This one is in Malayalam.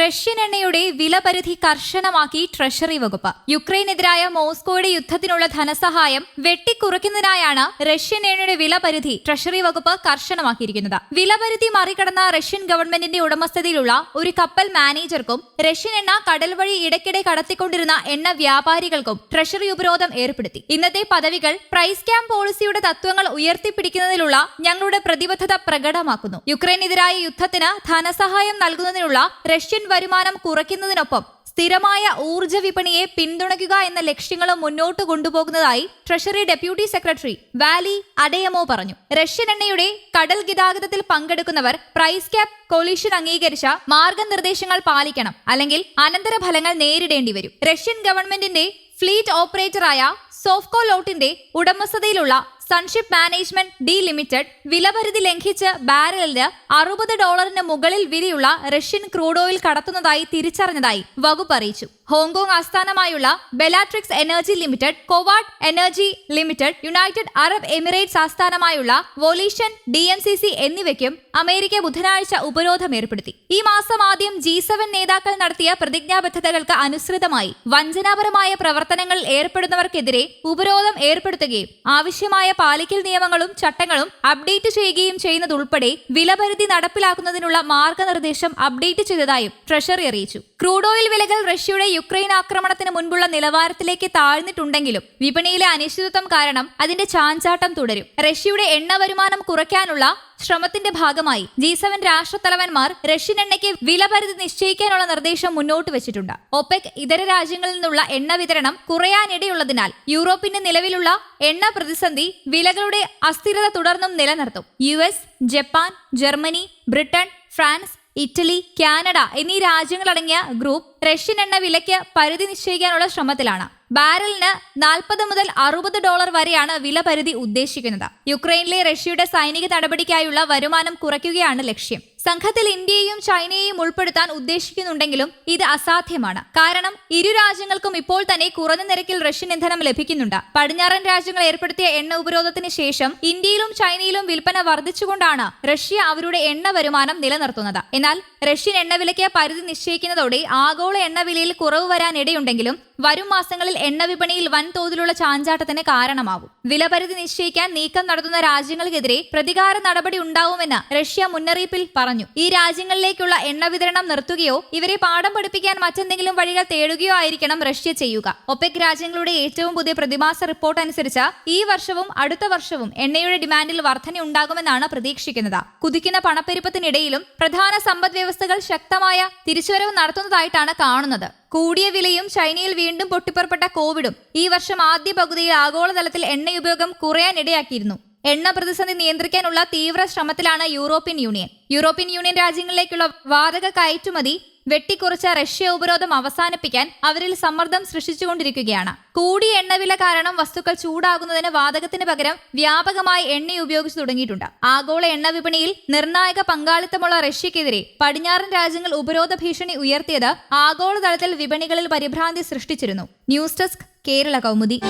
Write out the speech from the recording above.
റഷ്യൻ എണ്ണയുടെ വിലപരിധി കർശനമാക്കി ട്രഷറി വകുപ്പ്. യുക്രൈനെതിരായ മോസ്കോയുടെ യുദ്ധത്തിനുള്ള ധനസഹായം വെട്ടിക്കുറയ്ക്കുന്നതിനായാണ് റഷ്യൻ എണ്ണയുടെ വിലപരിധി ട്രഷറി വകുപ്പ് കർശനമാക്കിയിരിക്കുന്നത്. വിലപരിധി മറികടന്ന റഷ്യൻ ഗവൺമെന്റിന്റെ ഉടമസ്ഥതയിലുള്ള ഒരു കപ്പൽ മാനേജർക്കും റഷ്യൻ എണ്ണ കടൽ വഴി ഇടയ്ക്കിടെ കടത്തിക്കൊണ്ടിരുന്ന എണ്ണ വ്യാപാരികൾക്കും ട്രഷറി ഉപരോധം ഏർപ്പെടുത്തി. ഇന്നത്തെ പദവികൾ പ്രൈസ് ക്യാമ്പ് പോളിസിയുടെ തത്വങ്ങൾ ഉയർത്തിപ്പിടിക്കുന്നതിലുള്ള ഞങ്ങളുടെ പ്രതിബദ്ധത പ്രകടമാക്കുന്നു. യുക്രൈനെതിരായ യുദ്ധത്തിന് ധനസഹായം നൽകുന്നതിനുള്ള റഷ്യൻ വരുമാനം കുറയ്ക്കുന്നതിനൊപ്പം സ്ഥിരമായ ഊർജ വിപണിയെ പിന്തുണയ്ക്കുക എന്ന ലക്ഷ്യങ്ങളും മുന്നോട്ട് കൊണ്ടുപോകുന്നതായി treasury deputy secretary Wally Adeyemo പറഞ്ഞു. റഷ്യൻ എണ്ണയുടെ കടൽ ഗതാഗതത്തിൽ പങ്കെടുക്കുന്നവർ പ്രൈസ് ക്യാപ് കൊളീഷൻ അംഗീകരിച്ച മാർഗനിർദ്ദേശങ്ങൾ പാലിക്കണം അല്ലെങ്കിൽ അനന്തരഫലങ്ങൾ നേരിടേണ്ടി വരും റഷ്യൻ ഗവൺമെന്റിന്റെ ഫ്ലീറ്റ് ഓപ്പറേറ്ററായ സോഫ്കോ ലോട്ടിന്റെ ഉടമസ്ഥതയിലുള്ള സൺഷിപ്പ് മാനേജ്മെന്റ് ഡി ലിമിറ്റഡ് വിലപരിധി ലംഘിച്ച് ബാരലിന് അറുപത് ഡോളറിന് മുകളിൽ വിലയുള്ള റഷ്യൻ ക്രൂഡ് ഓയിൽ കടത്തുന്നതായി തിരിച്ചറിഞ്ഞതായി വകുപ്പ് അറിയിച്ചു. ഹോങ്കോങ് ആസ്ഥാനമായുള്ള Bellatrix energy limited Covart energy limited United Arab Emirates ആസ്ഥാനമായുള്ള Volition D M C C എന്നിവയ്ക്കും അമേരിക്ക ബുധനാഴ്ച ഉപരോധം ഏർപ്പെടുത്തി. ഈ മാസം ആദ്യം ജി സെവൻ നേതാക്കൾ നടത്തിയ പ്രതിജ്ഞാബദ്ധതകൾക്ക് അനുസൃതമായി വഞ്ചനാപരമായ പ്രവർത്തനങ്ങളിൽ ഏർപ്പെടുന്നവർക്കെതിരെ ഉപരോധം ഏർപ്പെടുത്തുകയും ആവശ്യമായ പാലിക്കൽ നിയമങ്ങളും ചട്ടങ്ങളും അപ്ഡേറ്റ് ചെയ്യുകയും ചെയ്യുന്നതുൾപ്പെടെ വിലപരിധി നടപ്പിലാക്കുന്നതിനുള്ള മാർഗനിർദ്ദേശം അപ്ഡേറ്റ് ചെയ്തതായും ട്രഷറി അറിയിച്ചു. ക്രൂഡ് ഓയിൽ വിലകൾ റഷ്യയുടെ യുക്രൈൻ ആക്രമണത്തിന് മുൻപുള്ള നിലവാരത്തിലേക്ക് താഴ്ന്നിട്ടുണ്ടെങ്കിലും വിപണിയിലെ അനിശ്ചിതത്വം കാരണം അതിന്റെ ചാഞ്ചാട്ടം തുടരും. റഷ്യയുടെ എണ്ണ വരുമാനം കുറയ്ക്കാനുള്ള ശ്രമത്തിന്റെ ഭാഗമായി ജി സെവൻ രാഷ്ട്രത്തലവന്മാർ റഷ്യൻ എണ്ണയ്ക്ക് വിലപരിധി നിശ്ചയിക്കാനുള്ള നിർദ്ദേശം മുന്നോട്ട് വെച്ചിട്ടുണ്ട്. ഒപെക് ഇതര രാജ്യങ്ങളിൽ നിന്നുള്ള എണ്ണ വിതരണം കുറയാനിടയുള്ളതിനാൽ യൂറോപ്പിന്റെ നിലവിലുള്ള എണ്ണ പ്രതിസന്ധി വിലകളുടെ അസ്ഥിരത തുടർന്നും നിലനിർത്തും. U S Japan Germany Britain France Italy Canada എന്നീ രാജ്യങ്ങളടങ്ങിയ ഗ്രൂപ്പ് റഷ്യൻ എണ്ണ വിലയ്ക്ക് പരിധി നിശ്ചയിക്കാനുള്ള ശ്രമത്തിലാണ്. ബാരലിന് നാൽപ്പത് മുതൽ അറുപത് ഡോളർ വരെയാണ് വില പരിധി ഉദ്ദേശിക്കുന്നത്. യുക്രൈനിലെ റഷ്യയുടെ സൈനിക നടപടിക്കായുള്ള വരുമാനം കുറയ്ക്കുകയാണ് ലക്ഷ്യം. സംഘത്തിൽ ഇന്ത്യയെയും ചൈനയെയും ഉൾപ്പെടുത്താൻ ഉദ്ദേശിക്കുന്നുണ്ടെങ്കിലും ഇത് അസാധ്യമാണ്. കാരണം ഇരു രാജ്യങ്ങൾക്കും ഇപ്പോൾ തന്നെ കുറഞ്ഞ നിരക്കിൽ റഷ്യൻ ഇന്ധനം ലഭിക്കുന്നുണ്ട്. പടിഞ്ഞാറൻ രാജ്യങ്ങൾ ഏർപ്പെടുത്തിയ എണ്ണ ഉപരോധത്തിന് ശേഷം ഇന്ത്യയിലും ചൈനയിലും വിൽപ്പന വർദ്ധിച്ചുകൊണ്ടാണ് റഷ്യ അവരുടെ എണ്ണ വരുമാനം നിലനിർത്തുന്നത്. എന്നാൽ റഷ്യൻ എണ്ണവിലയ്ക്ക് പരിധി നിശ്ചയിക്കുന്നതോടെ ആഗോള എണ്ണവിലയിൽ കുറവ് വരാനിടയുണ്ടെങ്കിലും വരും മാസങ്ങളിൽ എണ്ണ വിപണിയിൽ വൻതോതിലുള്ള ചാഞ്ചാട്ടത്തിന് കാരണമാവും. വിലപരിധി നിശ്ചയിക്കാൻ നീക്കം നടത്തുന്ന രാജ്യങ്ങൾക്കെതിരെ പ്രതികാര നടപടി ഉണ്ടാവുമെന്ന് റഷ്യ മുന്നറിയിപ്പിൽ പറഞ്ഞു. ഈ രാജ്യങ്ങളിലേക്കുള്ള എണ്ണ വിതരണം നിർത്തുകയോ ഇവരെ പാഠം പഠിപ്പിക്കാൻ മറ്റെന്തെങ്കിലും വഴികൾ തേടുകയോ ആയിരിക്കണം റഷ്യ ചെയ്യുക. ഒപെക് രാജ്യങ്ങളുടെ ഏറ്റവും പുതിയ പ്രതിമാസ റിപ്പോർട്ട് അനുസരിച്ച് ഈ വർഷവും അടുത്ത വർഷവും എണ്ണയുടെ ഡിമാൻഡിൽ വർധന ഉണ്ടാകുമെന്നാണ് പ്രതീക്ഷിക്കുന്നത്. കുതിക്കുന്ന പണപ്പെരുപ്പത്തിനിടയിലും പ്രധാന സമ്പദ് വ്യവസ്ഥകൾ ശക്തമായ തിരിച്ചുവരവ് നടത്തുന്നതായിട്ടാണ് കാണുന്നത്. കൂടിയ വിലയും ചൈനയിൽ വീണ്ടും പൊട്ടിപ്പുറപ്പെട്ട കോവിഡും ഈ വർഷം ആദ്യ പകുതിയിൽ ആഗോളതലത്തിൽ എണ്ണയുപയോഗം കുറയാനിടയാക്കിയിരുന്നു. എണ്ണ പ്രതിസന്ധി നിയന്ത്രിക്കാനുള്ള തീവ്ര ശ്രമത്തിലാണ് യൂറോപ്യൻ യൂണിയൻ. യൂറോപ്യൻ യൂണിയൻ രാജ്യങ്ങളിലേക്കുള്ള വാതക കയറ്റുമതി വെട്ടിക്കുറച്ച റഷ്യ ഉപരോധം അവസാനിപ്പിക്കാൻ അവരിൽ സമ്മർദ്ദം സൃഷ്ടിച്ചുകൊണ്ടിരിക്കുകയാണ്. കൂടിയ എണ്ണവില കാരണം വസ്തുക്കൾ ചൂടാകുന്നതിന് വാതകത്തിന് പകരം വ്യാപകമായി എണ്ണ ഉപയോഗിച്ചു തുടങ്ങിയിട്ടുണ്ട്. ആഗോള എണ്ണ വിപണിയിൽ നിർണായക പങ്കാളിത്തമുള്ള റഷ്യക്കെതിരെ പടിഞ്ഞാറൻ രാജ്യങ്ങൾ ഉപരോധ ഭീഷണി ഉയർത്തിയത് ആഗോളതലത്തിൽ വിപണികളിൽ പരിഭ്രാന്തി സൃഷ്ടിച്ചിരുന്നു. News desk Kerala Kaumudi.